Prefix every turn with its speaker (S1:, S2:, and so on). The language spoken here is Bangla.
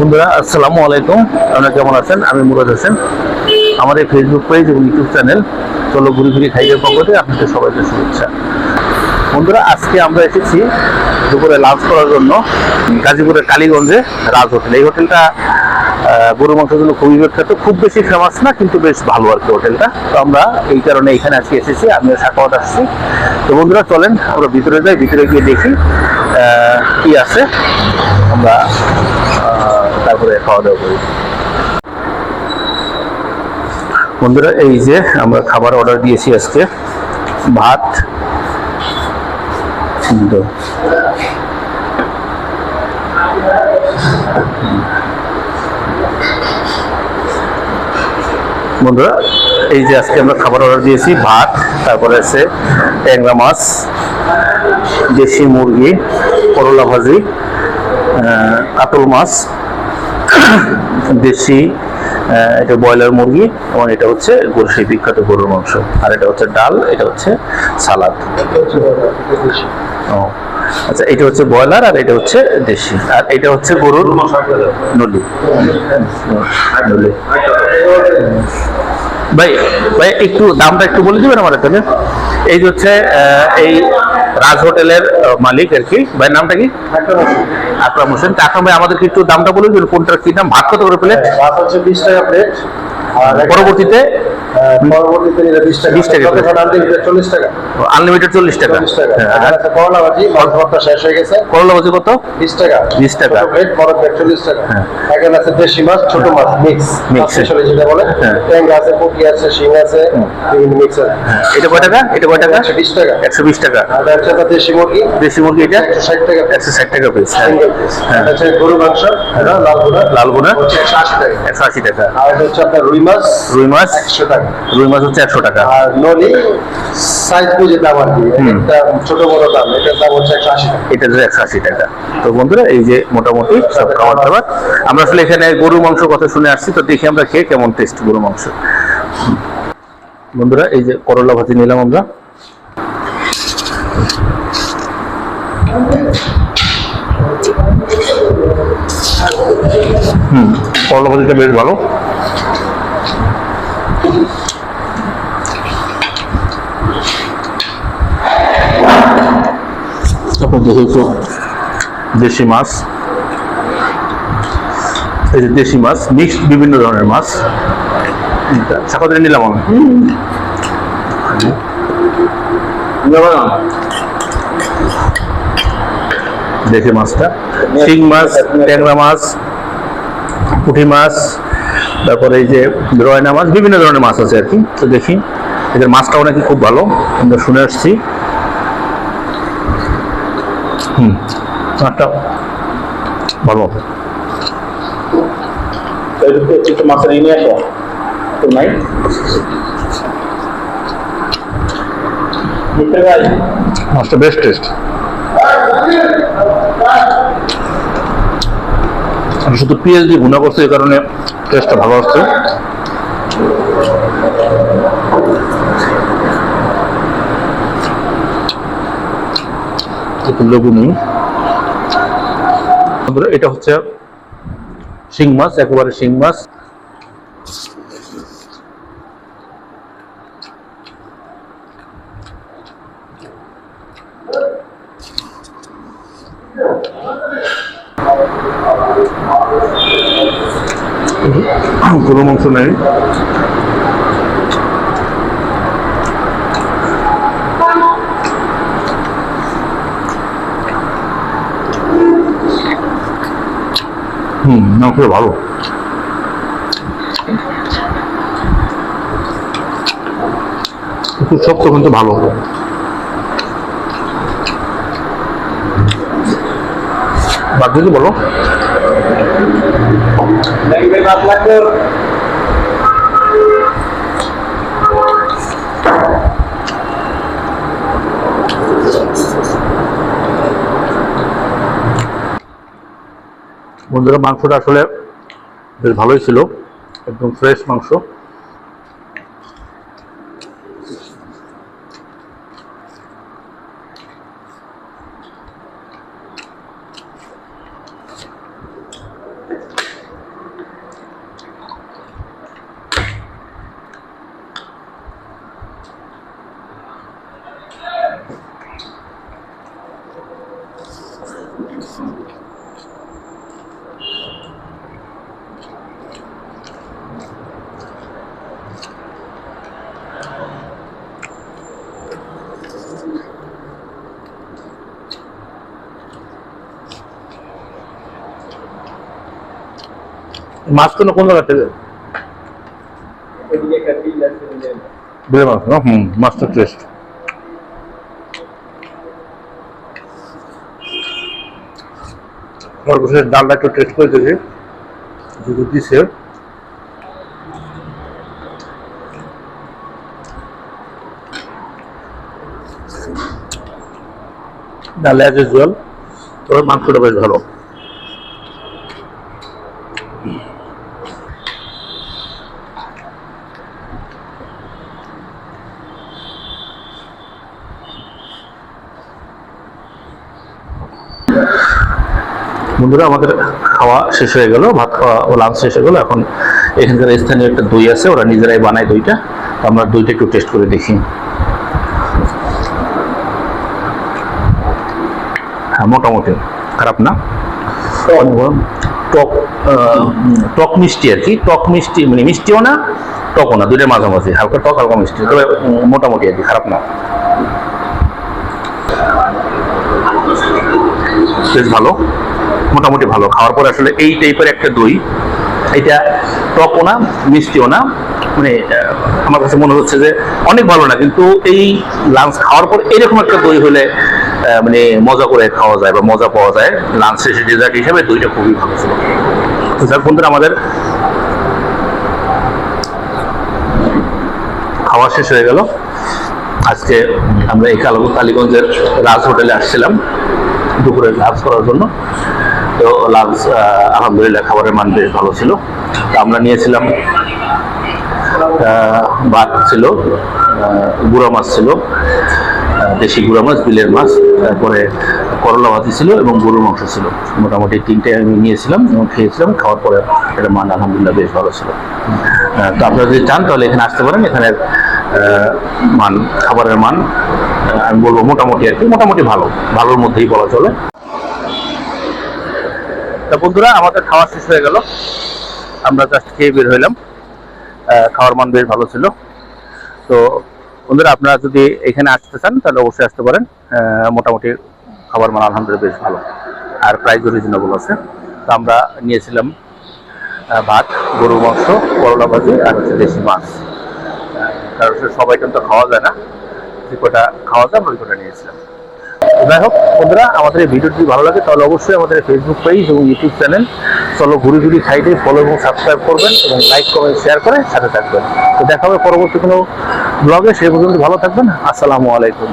S1: বন্ধুরা, আসসালামু আলাইকুম। আপনারা কেমন আছেন? আমি মুরাদ হোসেন। আমার এই ফেসবুক পেজ এবং ইউটিউব চ্যানেল চলো ঘুরি ঘুরি খাইয়ের পক্ষ আপনাদের সবাইকে শুভেচ্ছা। বন্ধুরা, আজকে আমরা এসেছি দুপুরে লাঞ্চ করার জন্য গাজীপুরের কালীগঞ্জে রাজ হোটেল। এই হোটেলটা গরু মাংসের জন্য খুবই বিখ্যাত। খুব বেশি ফেমাস না, কিন্তু বেশ ভালো আর কি হোটেলটা। তো আমরা এই কারণে এখানে আজকে এসেছি, আমিও সাকাওয়াত আসছি। তো বন্ধুরা, চলেন, আমরা ভিতরে যাই, ভিতরে গিয়ে দেখি কি আছে। আমরা তারপরে খাওয়া দাওয়া করি। বন্ধুরা, এই যে আমরা খাবার অর্ডার দিয়েছি আজকে। ভাত বন্ধুরা, এই যে আজকে আমরা খাবার অর্ডার দিয়েছি, ভাত, তারপরে আছে ট্যাংরা মাছ, দেশি মুরগি, করলা ভাজি কাতল মাছ দেশি এটা ব্রয়লার মুরগি এবং এটা হচ্ছে সেই বিখ্যাত গরুর মাংস। আর এটা হচ্ছে ডাল এটা হচ্ছে সালাদ। ও আচ্ছা এটা হচ্ছে ব্রয়লার আর এটা হচ্ছে দেশি। আর এটা হচ্ছে গরুর নলি। নলি। ভাই ভাই একটু দামটা একটু বলে দিবেন আমার এখানে? এই যে হচ্ছে আহ, এই রাজ হোটেলের মালিক আর কি। ভাই নামটা কি? আকরাম হোসেন। আকরাম ভাই আমাদেরকে একটু দামটা বলে দিবেন। কোনটার কি দাম? ভাগ কত করে প্লেট
S2: ভাত হচ্ছে বিশ টাকা প্লেট আর
S1: পরবর্তীতে
S2: হ্যাঁ, পরবর্তীতে নিলে বিশ টাকা।
S1: 20 টাকা
S2: আনলিমিটেড চল্লিশ টাকা।
S1: আনলিমিটেড চল্লিশ টাকা।
S2: টাকা।
S1: হ্যাঁ,
S2: করলা ভাজি মাছ শেষ হয়ে গেছে।
S1: করলা ভাজি কত?
S2: বিশ টাকা।
S1: 20 টাকা।
S2: প্লেট বড় প্লেট চল্লিশ টাকা।
S1: হ্যাঁ।
S2: এখানে আছে দেশি মাছ ছোট মাছ মিক্স যেটা বলে
S1: হ্যাঁ।
S2: ট্যাংরা আছে পুঁটি আছে শিং আছে বিভিন্ন মিক্স আছে।
S1: এটা কয় টাকা? এটা কয় টাকা?
S2: বিশ টাকা।
S1: একশো বিশ টাকা।
S2: আর হচ্ছে দেশি মুরগি।
S1: দেশি মুরগি এটা?
S2: একশো ষাট টাকা
S1: একশো ষাট টাকা পিস হ্যাঁ। হ্যাঁ।
S2: হচ্ছে গরু মাংস লাল গুঁড়া
S1: লাল গুঁড়া
S2: একশো আশি টাকা।
S1: একশো আশি টাকা।
S2: আর হচ্ছে আপনার রুই মাছ।
S1: রুই মাছ।
S2: একশো টাকা।
S1: রুই মাছ হচ্ছে একশো টাকা।
S2: আর নলি সাইজ বুঝে দাম আর কি একটা ছোট বড় দাম এটার দাম হচ্ছে একশো আশি টাকা।
S1: এটা একশো আশি টাকা। তো বন্ধুরা এই যে মোটামুটি সব খাবার দাবার আমরা আসলে এখানে গরু মাংস কথা শুনে আসছি তো দেখি আমরা খেয়ে কেমন টেস্ট গরু মাংস। বন্ধুরা এই যে করলা ভাজি নিলাম আমরা। হুম করলা ভাজিটা বেশ ভালো। তারপর দেখি দেশি মাছ। এই যে দেশি মাছ মিক্সড বিভিন্ন ধরনের মাছ। সাকাতে নিলাম আমি। দেখি মাছটা। শিং মাছ, ট্যাংরা মাছ, পুঁটি মাছ। তারপরে এই যে রয়না মাছ বিভিন্ন ধরনের মাছ আছে আর কি। তো দেখি, এদের মাছটাও নাকি খুব ভালো। আমরা শুনে আসছি। হুম, মাছটা ভালো মাছটা বেস্ট টেস্ট। শুধু পেঁয়াজ দিয়ে করছি এই কারণে টেস্টটা ভালো আসছে। একটু লেবু নিই। এটা হচ্ছে শিং মাছ, একেবারে শিং মাছ। গরু মাংস নেই হুম মাংস ভালো একটু শক্ত কিন্তু ভালো বাদ দিদি বন্ধুরা মাংসটা আসলে বেশ ভালোই ছিল একদম ফ্রেশ মাংস। মাছ কোনো কোন জায়গা থেকে বিলে মাছ না? হুম মাছটা টেস্ট সর্বশেষ ডালটা একটু টেস্ট করে যদি দিছে ডালে আছে জল তবে মাংসটা বেশ ভালো। বন্ধুরা আমাদের খাওয়া শেষ হয়ে গেল ভাত খাওয়া ও লাঞ্চ শেষ হয়ে গেল। এখন এখানকার স্থানীয় একটা দই আছে ওরা নিজেরাই বানায় দইটা। আমরা দইটা একটু টেস্ট করে দেখি। হ্যাঁ মোটামুটি। খারাপ না? টক। টক মিষ্টি আর কি। টক মিষ্টি মানে মিষ্টিও না টকও না দুইটার মাঝামাঝি। হালকা টক হালকা মিষ্টি। তবে মোটামুটি আর কি খারাপ না। বেশ ভালো। মোটামুটি ভালো। খাওয়ার পর আসলে এই টাইপের একটা দই, এটা টকও না, মিষ্টিও না। মানে আমার কাছে মনে হচ্ছে যে অনেক ভালো না, কিন্তু এই লাঞ্চ খাওয়ার পর এরকম একটা দই হলে মানে মজা করে খাওয়া যায় বা মজা পাওয়া যায়। লাঞ্চ শেষে ডেজার্ট হিসেবে দইটা খুবই ভালো ছিল। যাক বন্ধুরা, আমাদের খাওয়া শেষ হয়ে গেল। আজকে আমরা এই কালো কালীগঞ্জের রাজ হোটেলে আসছিলাম। দুপুরে লাঞ্চ করার জন্য। তো লাঞ্চ আলহামদুলিল্লাহ খাবারের মান বেশ ভালো ছিল। তো আমরা নিয়েছিলাম ভাত ছিল গুঁড়া মাছ ছিল দেশি গুঁড়া মাছ, বিলের মাছ, তারপরে করলা ভাতি ছিল এবং গরুর মাংস ছিল। মোটামুটি তিনটে আমি নিয়েছিলাম এবং খেয়েছিলাম, খাওয়ার পরে এটা মান আলহামদুলিল্লাহ বেশ ভালো ছিল। তো আপনারা যদি চান তাহলে এখানে আসতে পারেন, এখানের মান, খাবারের মান। আমি বলব মোটামুটি আর কি, মোটামুটি ভালো, ভালোর মধ্যেই বলা চলে। তা বন্ধুরা, আমাদের খাওয়া শেষ হয়ে গেল। আমরা জাস্ট খেয়ে বের হইলাম। খাওয়ার মান বেশ ভালো ছিল। তো বন্ধুরা, আপনারা যদি এখানে আসতে চান, তাহলে অবশ্যই আসতে পারেন। মোটামুটি খাবার মান আলহামদুলিল্লাহ বেশ ভালো। আর প্রাইস রিজনেবল আছে। তো আমরা নিয়েছিলাম ভাত, গরুর মাংস, করলা ভাজি আর হচ্ছে দেশি মাছ। কারণ সবাই কিন্তু খাওয়া যায় না। যে কটা খাওয়া আমরা ওই কটা নিয়েছিলাম যাই হোক, বন্ধুরা, আমাদের এই ভিডিওটি ভালো লাগে, তাহলে অবশ্যই আমাদের ফেসবুক পেজ এবং ইউটিউব চ্যানেল চলো ঘুরি ঘুরি সাইডে ফলো এবং সাবস্ক্রাইব করবেন এবং লাইক কমেন্ট শেয়ার করে সাথে থাকবেন। তো দেখা হবে পরবর্তী কোনো ব্লগে সেই পর্যন্ত ভালো থাকবেন। আসসালামু আলাইকুম।